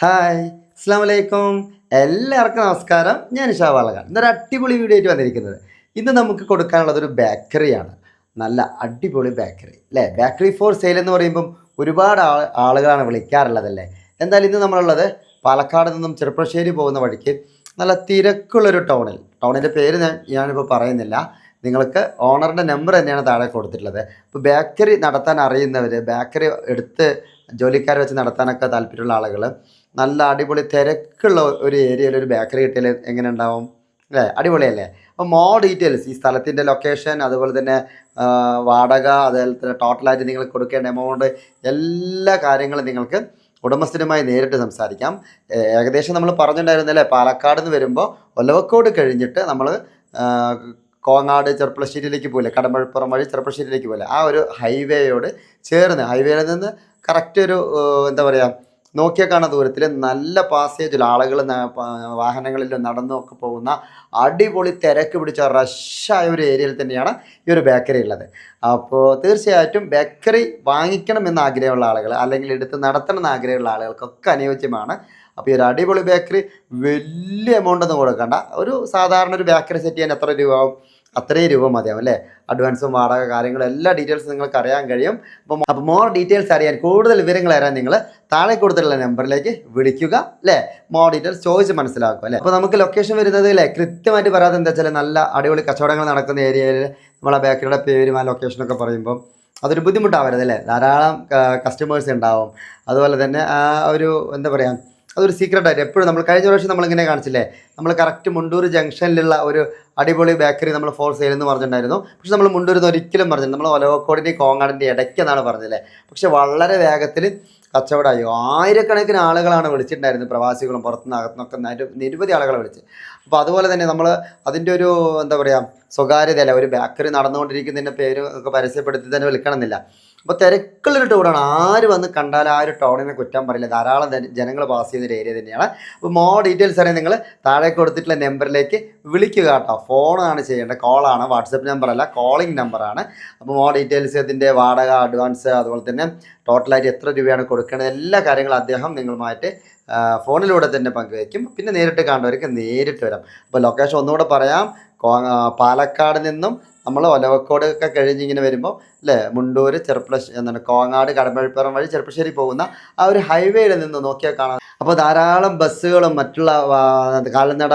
Hi അസ്സാം വലൈക്കും എല്ലാവർക്കും നമസ്കാരം. ഞാൻ ഇഷാ ഷാവാളകാൻ ഇന്നൊരു അടിപൊളി വീഡിയോ ആയിട്ട് വന്നിരിക്കുന്നത്. ഇന്ന് നമുക്ക് കൊടുക്കാനുള്ളത് ഒരു ബേക്കറിയാണ് നല്ല അടിപൊളി ബേക്കറി അല്ലേ ബേക്കറി ഫോർ സെയിൽ എന്ന് പറയുമ്പം ഒരുപാട് ആൾ ആളുകളാണ് വിളിക്കാറുള്ളതല്ലേ? എന്തായാലും ഇന്ന് നമ്മളുള്ളത് പാലക്കാട് നിന്നും ചെറുപ്പശ്ശേരി പോകുന്ന വഴിക്ക് നല്ല തിരക്കുള്ളൊരു ടൗണിൽ ടൗണിന്റെ പേര് ഞാൻ ഞാനിപ്പോൾ പറയുന്നില്ല. നിങ്ങൾക്ക് ഓണറിന്റെ നമ്പർ തന്നെയാണ് താഴെ കൊടുത്തിട്ടുള്ളത്. അപ്പോൾ ബേക്കറി നടത്താൻ അറിയുന്നവർ ബേക്കറി എടുത്ത് ജോലിക്കാരെ വെച്ച് നടത്താനൊക്കെ താല്പര്യമുള്ള ആളുകൾ നല്ല അടിപൊളി തിരക്കുള്ള ഒരു ഏരിയയിൽ ഒരു ബേക്കറി കിട്ടിയാൽ എങ്ങനെ ഉണ്ടാവും? അല്ലേ? അടിപൊളിയല്ലേ? അപ്പോൾ മോ ഡീറ്റെയിൽസ് ഈ സ്ഥലത്തിന്റെ ലൊക്കേഷൻ അതുപോലെ തന്നെ വാടക അതുപോലെ തന്നെ ടോട്ടലായിട്ട് നിങ്ങൾ കൊടുക്കേണ്ട എമൗണ്ട് എല്ലാ കാര്യങ്ങളും നിങ്ങൾക്ക് ഉടമസ്ഥനുമായി നേരിട്ട് സംസാരിക്കാം. ഏകദേശം നമ്മൾ പറഞ്ഞിട്ടുണ്ടായിരുന്നല്ലേ പാലക്കാട് നിന്ന് വരുമ്പോൾ ഒലവക്കോട് കഴിഞ്ഞിട്ട് നമ്മൾ കോങ്ങാട് ചെറുപ്പളശ്ശേരിയിലേക്ക് പോലെ കടമ്പഴപ്പുറം വഴി ചെറുപ്പളശ്ശേരിയിലേക്ക് പോലെ ആ ഒരു ഹൈവേയോട് ചേർന്ന് ഹൈവേയിൽ നിന്ന് കറക്റ്റ് ഒരു എന്താ പറയുക നോക്കിയാൽ കാണുന്ന ദൂരത്തിൽ നല്ല പാസേജിൽ ആളുകൾ വാഹനങ്ങളിൽ നടന്നൊക്കെ പോകുന്ന അടിപൊളി തിരക്ക് പിടിച്ച റഷായ ഒരു ഏരിയയിൽ തന്നെയാണ് ഈ ഒരു ബേക്കറി ഉള്ളത്. അപ്പോൾ തീർച്ചയായിട്ടും ബേക്കറി വാങ്ങിക്കണം എന്ന് ആഗ്രഹമുള്ള ആളുകൾ അല്ലെങ്കിൽ എടുത്ത് നടത്തണം എന്ന് ആഗ്രഹമുള്ള ആളുകൾക്കൊക്കെ അനുയോജ്യമാണ്. അപ്പോൾ ഈ ഒരു അടിപൊളി ബേക്കറി വലിയ എമൗണ്ട് ഒന്നും കൊടുക്കണ്ട. ഒരു സാധാരണ ഒരു ബേക്കറി സെറ്റ് ചെയ്യാൻ എത്ര രൂപ ആവും? അത്രയും രൂപ മതിയാവും അല്ലേ? അഡ്വാൻസും വാടക കാര്യങ്ങളും എല്ലാ ഡീറ്റെയിൽസും നിങ്ങൾക്ക് അറിയാൻ കഴിയും. അപ്പോൾ അപ്പോൾ മോർ ഡീറ്റെയിൽസ് അറിയാൻ കൂടുതൽ വിവരങ്ങൾ അറിയാൻ നിങ്ങൾ താഴെ കൊടുത്തിട്ടുള്ള നമ്പറിലേക്ക് വിളിക്കുക അല്ലേ? മോർ ഡീറ്റെയിൽസ് ചോദിച്ച് മനസ്സിലാക്കുക അല്ലേ? അപ്പോൾ നമുക്ക് ലൊക്കേഷൻ വരുന്നത് അല്ലേ? കൃത്യമായിട്ട് പറയാതെ എന്താ വെച്ചാൽ നല്ല അടിപൊളി കച്ചവടങ്ങൾ നടക്കുന്ന ഏരിയയിൽ നമ്മളെ ബേക്കറിയുടെ പേരും ആ ലൊക്കേഷനൊക്കെ പറയുമ്പോൾ അതൊരു ബുദ്ധിമുട്ടാവരുത് അല്ലേ? ധാരാളം കസ്റ്റമേഴ്സ് ഉണ്ടാവും. അതുപോലെ തന്നെ ആ ഒരു എന്താ പറയുക അതൊരു സീക്രട്ട് ആയിട്ട് എപ്പോഴും നമ്മൾ കഴിഞ്ഞ പ്രാവശ്യം നമ്മളിങ്ങനെ കാണിച്ചില്ലേ? നമ്മൾ കറക്റ്റ് മുണ്ടൂർ ജംഗ്ഷനിലുള്ള ഒരു അടിപൊളി ബേക്കറി നമ്മൾ ഫോർ സെയിൽ എന്ന് പറഞ്ഞിട്ടുണ്ടായിരുന്നു. പക്ഷെ നമ്മൾ മുണ്ടൂരിൽ നിന്ന് ഒരിക്കലും പറഞ്ഞില്ല. നമ്മൾ ഒലവക്കോടിന്റെയും കോങ്ങാടിന്റെ ഇടയ്ക്കെന്നാണ് പറഞ്ഞില്ലേ? പക്ഷെ വളരെ വേഗത്തിൽ കച്ചവടമായി. ആയിരക്കണക്കിന് ആളുകളാണ് വിളിച്ചിട്ടുണ്ടായിരുന്നത് പ്രവാസികളും പുറത്തുനിന്ന് അകത്തുനിന്നൊക്കെ നിര- നിരവധി ആളുകളെ വിളിച്ച്. അപ്പോൾ അതുപോലെ തന്നെ നമ്മൾ അതിന്റെ ഒരു എന്താ പറയുക സ്വകാര്യതയല്ല. ഒരു ബേക്കറി നടന്നുകൊണ്ടിരിക്കുന്നതിന്റെ പേര് ഒക്കെ പരസ്യപ്പെടുത്തി തന്നെ വിളിക്കണമെന്നില്ല. അപ്പോൾ തിരക്കുള്ളൊരു ടൗണാണ് ആര് വന്ന് കണ്ടാൽ ആ ഒരു ടൗണിനെ കുറ്റം പറയില്ല. ധാരാളം ജനങ്ങൾ പാസ് ചെയ്യുന്ന ഒരു ഏരിയ തന്നെയാണ്. അപ്പോൾ മോ ഡീറ്റെയിൽസ് അറിയാൻ നിങ്ങൾ താഴെ കൊടുത്തിട്ടുള്ള നമ്പറിലേക്ക് വിളിക്കുക കേട്ടോ. ഫോണാണ് ചെയ്യേണ്ടത്. കോളാണ് വാട്സപ്പ് നമ്പർ അല്ല കോളിംഗ് നമ്പറാണ് അപ്പോൾ മോ ഡീറ്റെയിൽസ് ഇതിന്റെ വാടക അഡ്വാൻസ് അതുപോലെ തന്നെ ടോട്ടലായിട്ട് എത്ര രൂപയാണ് കൊടുക്കേണ്ടത് എല്ലാ കാര്യങ്ങളും അദ്ദേഹം നിങ്ങളുമായിട്ട് ഫോണിലൂടെ തന്നെ പങ്കുവയ്ക്കും. പിന്നെ നേരിട്ട് കാണുന്നവർക്ക് നേരിട്ട് വരാം. അപ്പോൾ ലൊക്കേഷൻ ഒന്നുകൂടെ പറയാം. പാലക്കാട് നിന്നും നമ്മൾ ഒലവക്കോട് ഒക്കെ കഴിഞ്ഞിങ്ങനെ വരുമ്പോൾ അല്ലേ മുണ്ടൂർ ചെറുപ്പളശ്ശേരി എന്താണ് കോങ്ങാട് കടമ്പഴിപ്പുറം വഴി ചെറുപ്പശ്ശേരി പോകുന്ന ആ ഒരു ഹൈവേയിൽ നിന്ന് നോക്കിയാൽ കാണാം. അപ്പോൾ ധാരാളം ബസ്സുകളും മറ്റുള്ള കാൽനട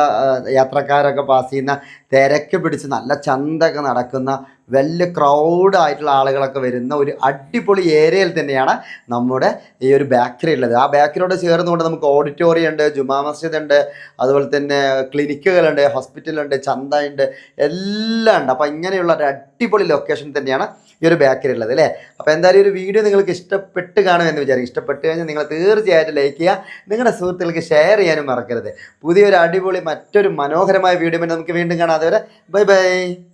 യാത്രക്കാരൊക്കെ പാസ് ചെയ്യുന്ന തിരക്ക് പിടിച്ച് നല്ല ചന്തൊക്കെ നടക്കുന്ന വലിയ ക്രൗഡ് ആയിട്ടുള്ള ആളുകളൊക്കെ വരുന്ന ഒരു അടിപൊളി ഏരിയയിൽ തന്നെയാണ് നമ്മുടെ ഈ ഒരു ബേക്കറി ഉള്ളത്. ആ ബേക്കറിയോട് ചേർന്നുകൊണ്ട് നമുക്ക് ഓഡിറ്റോറിയം ഉണ്ട് ജുമാ മസ്ജിദ് ഉണ്ട് അതുപോലെ തന്നെ ക്ലിനിക്കുകളുണ്ട് ഹോസ്പിറ്റലുണ്ട് ചന്ത ഉണ്ട് എല്ലാം ഉണ്ട്. അപ്പോൾ ഇങ്ങനെയുള്ള ഒരു അടിപൊളി ലൊക്കേഷൻ തന്നെയാണ് ഈ ഒരു ബേക്കറി ഉള്ളത് അല്ലേ? അപ്പോൾ എന്തായാലും ഒരു വീഡിയോ നിങ്ങൾക്ക് ഇഷ്ടപ്പെട്ട് കാണുമെന്ന് വിചാരിക്കും. ഇഷ്ടപ്പെട്ട് കഴിഞ്ഞാൽ നിങ്ങൾ തീർച്ചയായിട്ടും ലൈക്ക് ചെയ്യുക. നിങ്ങളുടെ സുഹൃത്തുക്കൾക്ക് ഷെയർ ചെയ്യാനും മറക്കരുത്. പുതിയൊരു അടിപൊളി മറ്റൊരു മനോഹരമായ വീഡിയോ നമുക്ക് വീണ്ടും കാണാം. അതുവരെ ബൈ ബൈ